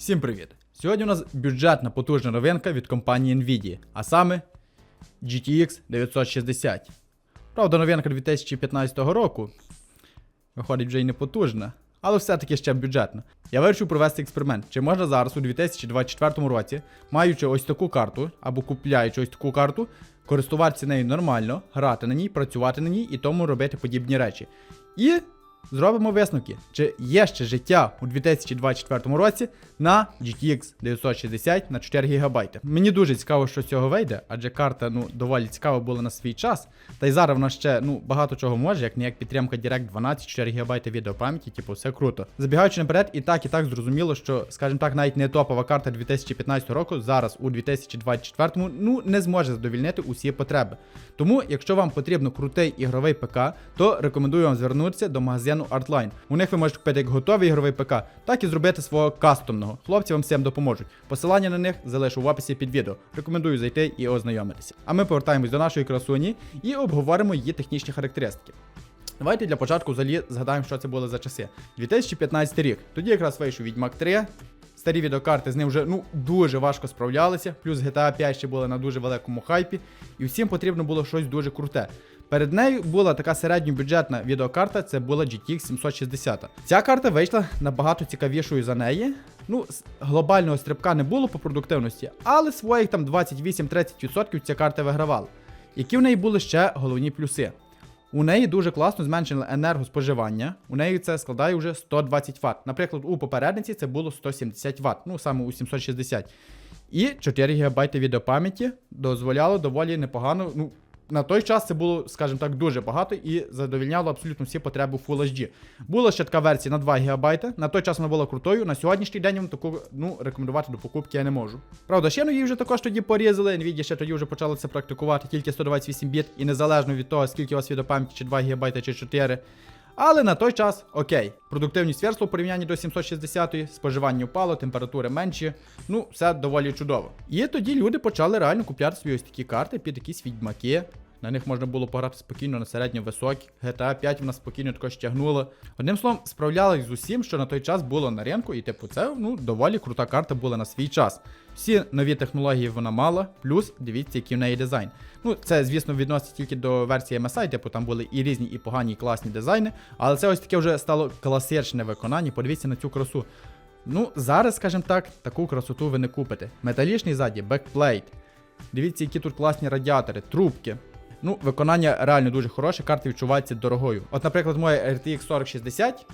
Всім привіт! Сьогодні у нас бюджетна потужна новинка від компанії Nvidia, а саме GTX 960. Правда, новинка 2015 року. Виходить вже й не потужна, але все-таки ще бюджетна. Я вирішив провести експеримент, чи можна зараз у 2024 році, маючи ось таку карту, або купляючи ось таку карту, користуватися нею нормально, грати на ній, працювати на ній і тому робити подібні речі. І зробимо висновки, чи є ще життя у 2024 році на GTX 960 на 4 ГБ. Мені дуже цікаво, що з цього вийде, адже карта ну доволі цікава була на свій час. Та й зараз вона ще ну багато чого може, як не як підтримка Direct 12, 4 ГБ відеопам'яті, типу, все круто. Забігаючи наперед, і так, і так зрозуміло, що, скажімо так, навіть не топова карта 2015 року зараз у 2024 ну не зможе задовільнити усі потреби. Тому, якщо вам потрібно крутий ігровий ПК, то рекомендую вам звернутися до магазину Artline. У них ви можете купити як готовий ігровий ПК, так і зробити свого кастомного. Хлопці вам всім допоможуть. Посилання на них залишу в описі під відео. Рекомендую зайти і ознайомитися. А ми повертаємось до нашої красуні і обговоримо її технічні характеристики. Давайте для початку взагалі згадаємо, що це було за часи. 2015 рік. Тоді якраз вийшов Відьмак 3. Старі відеокарти з ним вже ну дуже важко справлялися. Плюс GTA 5 ще були на дуже великому хайпі, і всім потрібно було щось дуже круте. Перед нею була така середньобюджетна відеокарта, це була GTX 760. Ця карта вийшла набагато цікавішою за неї. Ну, глобального стрибка не було по продуктивності, але своїх там 28-30% ця карта вигравала. Які в неї були ще головні плюси? У неї дуже класно зменшили енергоспоживання. У неї це складає вже 120 Вт. Наприклад, у попередниці це було 170 Вт, ну саме у 760. І 4 ГБ відеопам'яті дозволяло доволі непогано. Ну, на той час це було, скажімо так, дуже багато і задовільняло абсолютно всі потреби Full HD. Була ще така версія на 2 ГБ. На той час вона була крутою. На сьогоднішній день вам таку ну, рекомендувати до покупки я не можу. Правда, ще ну її вже також тоді порізали. Nvidia ще тоді вже почала це практикувати тільки 128 біт, і незалежно від того, скільки у вас відеопам'яті, чи 2 ГБ, чи 4. Але на той час окей. Продуктивність виросла в порівнянні до 760, споживання впало, температури менші. Ну, все доволі чудово. І тоді люди почали реально купляти собі ось такі карти під якісь відьмаки. На них можна було пограти спокійно на середньо високі. GTA 5 вона спокійно також тягнула. Одним словом, справлялась з усім, що на той час було на ринку, і типу це ну доволі крута карта була на свій час. Всі нові технології вона мала, плюс дивіться, який в неї дизайн. Ну, це, звісно, відноситься тільки до версії MSI, типу там були і різні, і погані, і класні дизайни. Але це ось таке вже стало класичне виконання. Подивіться на цю красу. Ну, зараз, скажімо так, таку красоту ви не купите. Металічний ззаді, бекплейт. Дивіться, які тут класні радіатори, трубки. Ну, виконання реально дуже хороше, карта відчувається дорогою. От, наприклад, моя RTX 4060.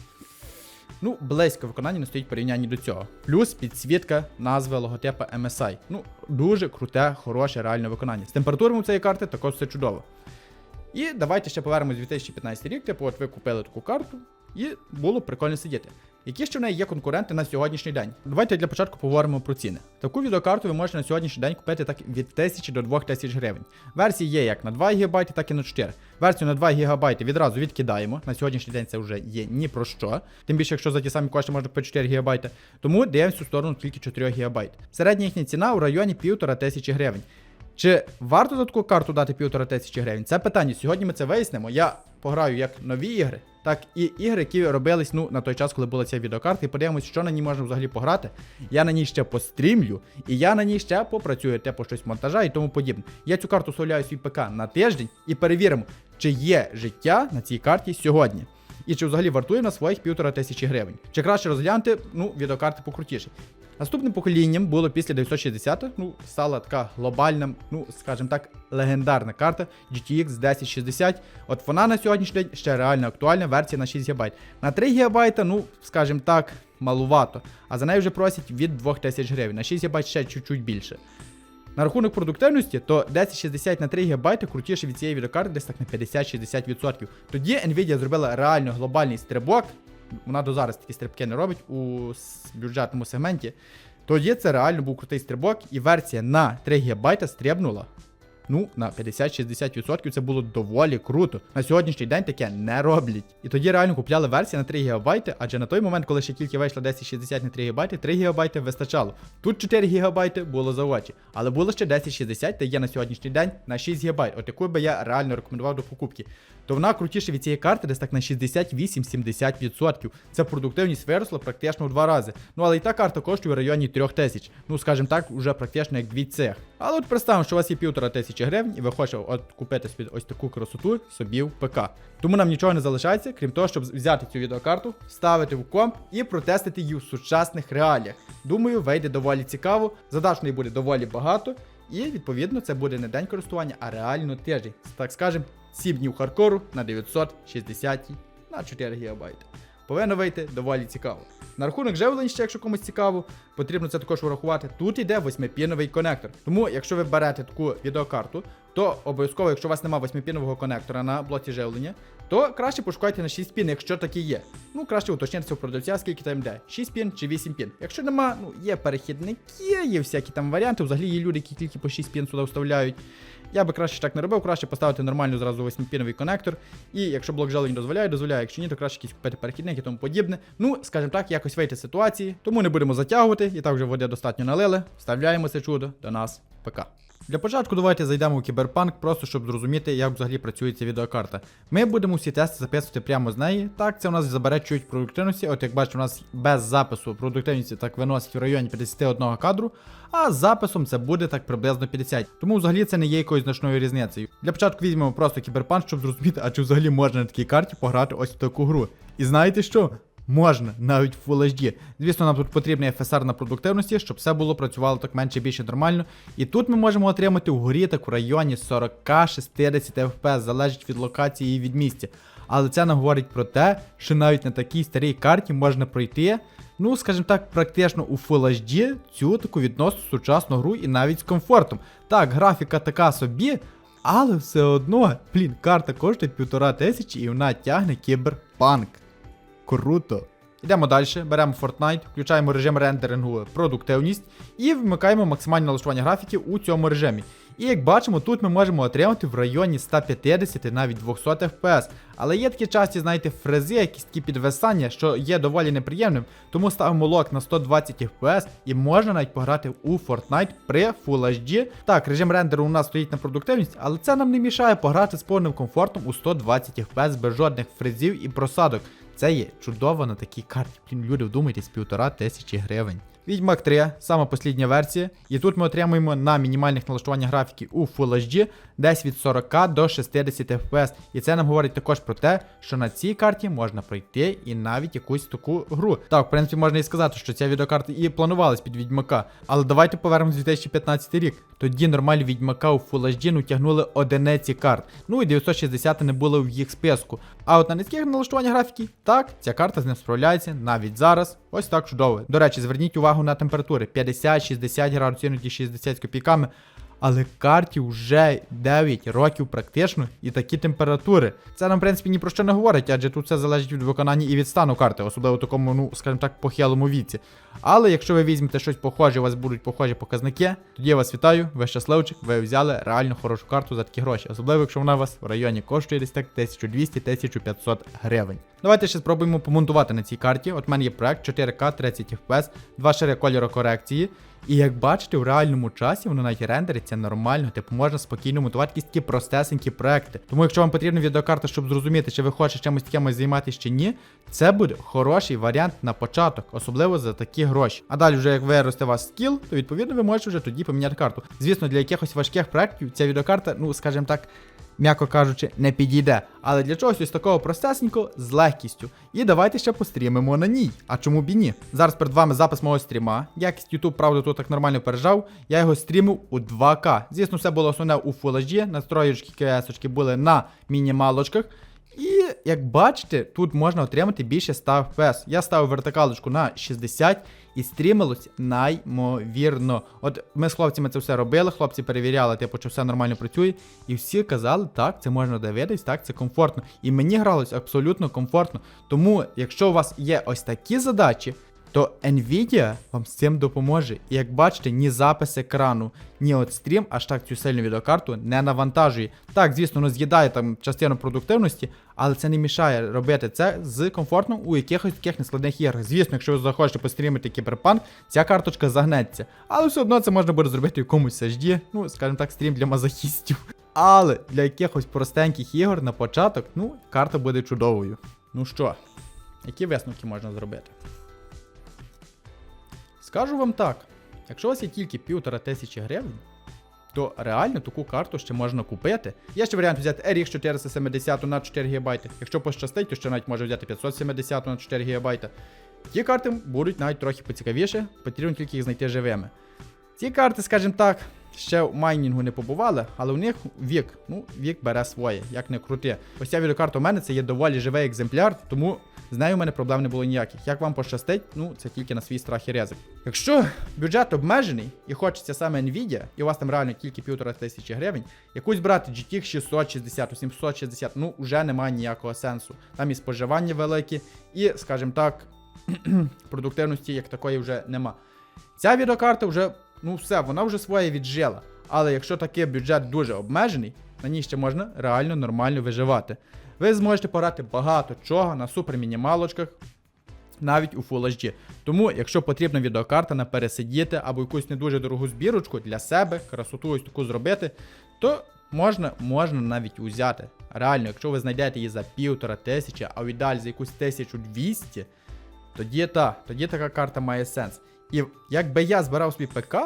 Ну, близько виконання не стоїть в порівнянні до цього. Плюс підсвітка назви логотипа MSI. Ну, дуже круте, хороше, реальне виконання. З температурами цієї карти також все чудово. І давайте ще повернемось в 2015 рік. Типу, от ви купили таку карту, і було прикольно сидіти. Які ще в неї є конкуренти на сьогоднішній день? Давайте для початку поговоримо про ціни. Таку відеокарту ви можете на сьогоднішній день купити так від 1000 до 2000 гривень. Версії є як на 2 ГБ, так і на 4. Версію на 2 ГБ відразу відкидаємо. На сьогоднішній день це вже є ні про що. Тим більше, якщо за ті самі кошти можна купити 4 ГБ. Тому дивимося в сторону тільки 4 ГБ. Середня їхня ціна у районі 1500 гривень. Чи варто за таку карту дати півтора тисячі гривень? Це питання. Сьогодні ми це вияснимо. Я пограю як нові ігри, так і ігри, які робились ну, на той час, коли була ця відеокарта, і подивимось, що на ній можна взагалі пограти. Я на ній ще пострімлю, і я на ній ще попрацюю типу щось монтажа і тому подібне. Я цю карту вставляю свій ПК на тиждень і перевіримо, чи є життя на цій карті сьогодні. І чи взагалі вартує на своїх півтора тисячі гривень. Чи краще розглянути ну, відеокарти покрутіші. Наступним поколінням було після 960, ну, стала така глобальна, ну, скажімо так, легендарна карта GTX 1060. От вона на сьогоднішній день ще реально актуальна версія на 6 ГБ. На 3 ГБ, ну, скажімо так, малувато. А за неї вже просять від 2000 гривень. На 6 ГБ ще чуть-чуть більше. На рахунок продуктивності, то 1060 на 3 ГБ крутіше від цієї відеокарти десь так на 50-60%. Тоді Nvidia зробила реально глобальний стрибок. Вона до зараз такі стрибки не робить у бюджетному сегменті. Тоді це реально був крутий стрибок, і версія на 3 ГБ стрибнула Ну, на 50-60% це було доволі круто. На сьогоднішній день таке не роблять. І тоді реально купляли версії на 3 ГБ, адже на той момент, коли ще тільки вийшла 1060 на 3 ГБ, 3 ГБ вистачало. Тут 4 ГБ було за очі. Але було ще 1060, та є на сьогоднішній день на 6 ГБ. От яку би я реально рекомендував до покупки. То вона крутіше від цієї карти десь так на 68-70%. Це продуктивність виросла практично в два рази. Ну але і та карта коштує в районі 3000. Ну скажімо так, вже практично як дві цех. Але от представимо, що у вас є півтора тисячі гривень, і ви хочете от купити собі ось таку красоту собі в ПК. Тому нам нічого не залишається, крім того, щоб взяти цю відеокарту, вставити в комп і протестити її в сучасних реаліях. Думаю, вийде доволі цікаво, задач неї буде доволі багато, і відповідно це буде не день користування, а реально тиждень. Так скажем, 7 днів хардкору на 960 на 4 ГБ. Повинно вийти доволі цікаво. На рахунок живлення, ще, якщо комусь цікаво, потрібно це також врахувати. Тут йде восьмипіновий конектор. Тому, якщо ви берете таку відеокарту, то обов'язково, якщо у вас немає восьмипінового конектора на блоці живлення, то краще пошукайте на 6 пін, якщо такі є. Ну, краще уточнитися у продавця, скільки там йде, 6 пін чи 8 пін. Якщо нема, ну є перехідники, є всякі там варіанти. Взагалі є люди, які тільки по 6 пін сюди вставляють. Я би краще так не робив, краще поставити нормальну зразу 8-піновий конектор. І якщо блок жалень дозволяє, дозволяє, якщо ні, то краще якісь купити перехідник і тому подібне. Ну, скажімо так, якось вийти з ситуації, тому не будемо затягувати, і так вже води достатньо налили. Вставляємо це чудо до нас ПК. Для початку давайте зайдемо у кіберпанк, просто щоб зрозуміти, як взагалі працює ця відеокарта. Ми будемо всі тести записувати прямо з неї. Так, це у нас забере чуть продуктивності. От як бачите, у нас без запису продуктивності так виносить в районі 51 кадру, а з записом це буде так приблизно 50. Тому взагалі це не є якоюсь значною різницею. Для початку візьмемо просто кіберпанк, щоб зрозуміти, а чи взагалі можна на такій карті пограти ось в таку гру. І знаєте що? Можна, навіть в Full HD. Звісно, нам тут потрібний FSR на продуктивності, щоб все було працювало так менше більше нормально. І тут ми можемо отримати вгорі так у районі 40-60 FPS, залежить від локації і від місця. Але це нам говорить про те, що навіть на такій старій карті можна пройти, ну, скажімо так, практично у Full HD цю таку відносно сучасну гру і навіть з комфортом. Так, графіка така собі, але все одно, блін, карта коштує півтора тисячі і вона тягне кіберпанк. Круто. Йдемо далі, беремо Fortnite, включаємо режим рендерингу продуктивність і вмикаємо максимальне налаштування графіки у цьому режимі. І як бачимо, тут ми можемо отримати в районі 150 навіть 200 FPS. Але є такі часті, знаєте, фрези, якісь такі підвисання, що є доволі неприємним. Тому ставимо лок на 120 FPS і можна навіть пограти у Fortnite при Full HD. Так, режим рендеру у нас стоїть на продуктивність, але це нам не мішає пограти з повним комфортом у 120 FPS без жодних фрезів і просадок. Це є чудово на такій карті. Блін, люди, вдумайтесь, півтора тисячі гривень. Відьмак 3, сама послідня версія, і тут ми отримуємо на мінімальних налаштуваннях графіки у Full HD десь від 40 до 60 FPS. І це нам говорить також про те, що на цій карті можна пройти і навіть якусь таку гру. Так, в принципі, можна і сказати, що ця відеокарта і планувалась під Відьмака. Але давайте повернемось в 2015 рік. Тоді нормальні Відьмака у Full HD ну, тягнули одиниці карт. Ну і 960 не було в їх списку. А от на низьких налаштуваннях графіки, так, ця карта з ним справляється навіть зараз. Ось так чудово. До речі, зверніть увагу на температури 50-60 градусів, іноді 60 з копійками. Але карті вже 9 років практично і такі температури. Це нам, в принципі, ні про що не говорить, адже тут все залежить від виконання і від стану карти, особливо в такому, ну, скажімо так, похилому віці. Але якщо ви візьмете щось похоже, у вас будуть похожі показники, тоді я вас вітаю, ви щасливчик, ви взяли реально хорошу карту за такі гроші, особливо якщо вона у вас в районі коштує десь так 1200-1500 гривень. Давайте ще спробуємо помонтувати на цій карті. От в мене є проект 4К 30 FPS, два шири кольору корекції. І як бачите, в реальному часі воно навіть рендериться нормально, типу можна спокійно монтувати якісь такі простесенькі проекти. Тому якщо вам потрібна відеокарта, щоб зрозуміти, чи ви хочете чимось таким займатися чи ні, це буде хороший варіант на початок, особливо за такі гроші. А далі, вже як виросте у вас скіл, то відповідно ви можете вже тоді поміняти карту. Звісно, для якихось важких проєктів ця відеокарта, ну скажімо так. М'яко кажучи, не підійде. Але для чогось ось такого простесенького з легкістю. І давайте ще пострімимо на ній. А чому б і ні? Зараз перед вами запис мого стріма. Якість YouTube, правда, тут так нормально пережав. Я його стрімив у 2К. Звісно, все було основне у фулажі. Настроєчки КС були на мінімалочках. І як бачите, тут можна отримати більше 100 FPS. Я ставив вертикалочку на 60 і стрімилось наймовірно. От ми з хлопцями це все робили, хлопці перевіряли, типу, чи все нормально працює. І всі казали, так, це можна дивитись, так, це комфортно. І мені гралось абсолютно комфортно. Тому, якщо у вас є ось такі задачі, то Nvidia вам з цим допоможе. І як бачите, ні запис екрану, ні от стрім аж так цю сильну відеокарту не навантажує. Так, звісно, воно з'їдає там частину продуктивності, але це не мішає робити це з комфортно у якихось таких нескладних іграх. Звісно, якщо ви захочете пострімити кіберпанк, ця карточка загнеться. Але все одно це можна буде зробити в якомусь HD, ну, скажімо так, стрім для мазохістів. Але для якихось простеньких ігор на початок, ну, карта буде чудовою. Ну що, які висновки можна зробити? Скажу вам так, якщо у вас є тільки півтора тисячі гривень, то реально таку карту ще можна купити. Є ще варіант взяти RX 470 на 4 ГБ. Якщо пощастить, то ще навіть може взяти 570 на 4 ГБ. Ті карти будуть навіть трохи поцікавіше, потрібно тільки їх знайти живими. Ці карти, скажімо так, ще в майнінгу не побували, але у них вік, ну, вік бере своє, як не крути. Ось ця відеокарта у мене це є доволі живий екземпляр, тому з нею у мене проблем не було ніяких. Як вам пощастить, ну це тільки на свій страх і ризик. Якщо бюджет обмежений і хочеться саме Nvidia, і у вас там реально тільки півтора тисячі гривень, якусь брати GTX 660, 760, ну вже немає ніякого сенсу. Там і споживання великі, і, скажімо так, продуктивності як такої вже нема. Ця відеокарта вже, ну все, вона вже своє віджила. Але якщо такий бюджет дуже обмежений, на ній ще можна реально нормально виживати. Ви зможете пограти багато чого на супермінімалочках, навіть у Full HD. Тому, якщо потрібна відеокарта на пересидіти або якусь не дуже дорогу збірочку для себе, красоту ось таку зробити, то можна, можна навіть узяти. Реально, якщо ви знайдете її за півтора тисячі, а в ідеалі за якусь 1200, тоді та, тоді така карта має сенс. І якби я збирав собі ПК,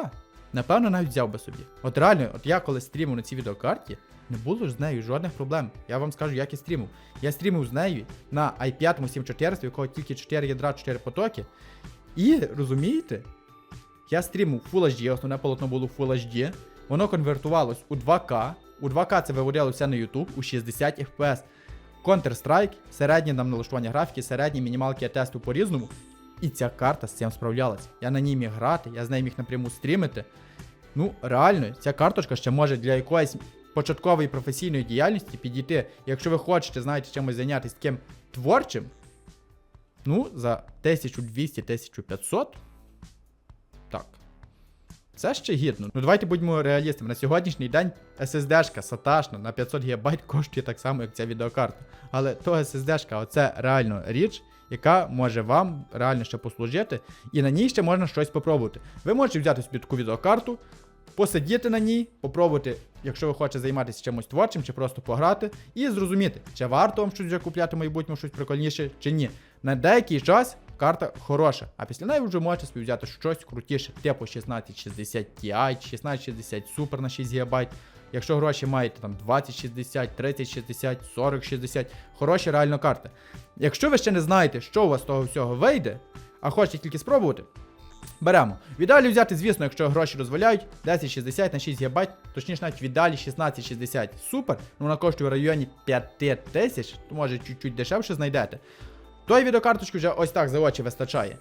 напевно, навіть взяв би собі. От реально, от я коли стрімив на цій відеокарті, не було ж з нею жодних проблем. Я вам скажу, як я стрімив. Я стрімив з нею на i5 7400, у якого тільки 4 ядра, 4 потоки. І розумієте, я стрімив Full HD, основне полотно було Full HD. Воно конвертувалось у 2К. У 2К це виводилося на YouTube у 60 FPS. Counter-Strike, середнє нам налаштування графіки, середні мінімалки я тестив по-різному. І ця карта з цим справлялась. Я на ній міг грати, я з нею міг напряму стрімити. Ну, реально, ця карточка ще може для якоїсь початкової професійної діяльності підійти. Якщо ви хочете, знаєте, чимось зайнятися таким творчим, ну, за 1200-1500. Так. Це ще гідно. Ну давайте будьмо реалістами. На сьогоднішній день SSD-шка саташна на 500 ГБ коштує так само, як ця відеокарта. Але то SSD-шка, оце реально річ, яка може вам реально ще послужити, і на ній ще можна щось попробувати. Ви можете взяти собі таку відеокарту, посидіти на ній, попробувати, якщо ви хочете займатися чимось творчим, чи просто пограти, і зрозуміти, чи варто вам щось вже купляти в майбутньому щось прикольніше, чи ні. На деякий час карта хороша, а після неї вже можете собі взяти щось крутіше, типу 1660 Ti, 1660 Super на 6 ГБ. Якщо гроші маєте там 2060, 3060, 4060, хороші реально карти. Якщо ви ще не знаєте, що у вас з того всього вийде, а хочете тільки спробувати, беремо. В ідеалі взяти, звісно, якщо гроші дозволяють, 1060 на 6 ГБ, точніше навіть в ідеалі 1660 супер, ну вона коштує в районі 5000, то може чуть-чуть дешевше знайдете. Тої відеокарточки вже ось так за очі вистачає.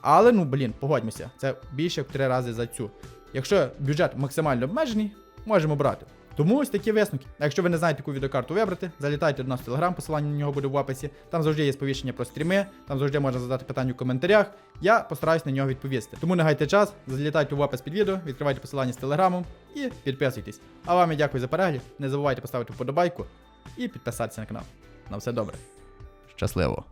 Але ну блін, погодьмося, це більше як в 3 рази за цю. Якщо бюджет максимально обмежений, можемо брати. Тому ось такі висновки. А якщо ви не знаєте, яку відеокарту вибрати, залітайте до нас в телеграм, посилання на нього буде в описі. Там завжди є сповіщення про стріми, там завжди можна задати питання у коментарях. Я постараюсь на нього відповісти. Тому не гайте час, залітайте в опис під відео, відкривайте посилання з телеграму і підписуйтесь. А вам я дякую за перегляд. Не забувайте поставити вподобайку і підписатися на канал. На все добре. Щасливо!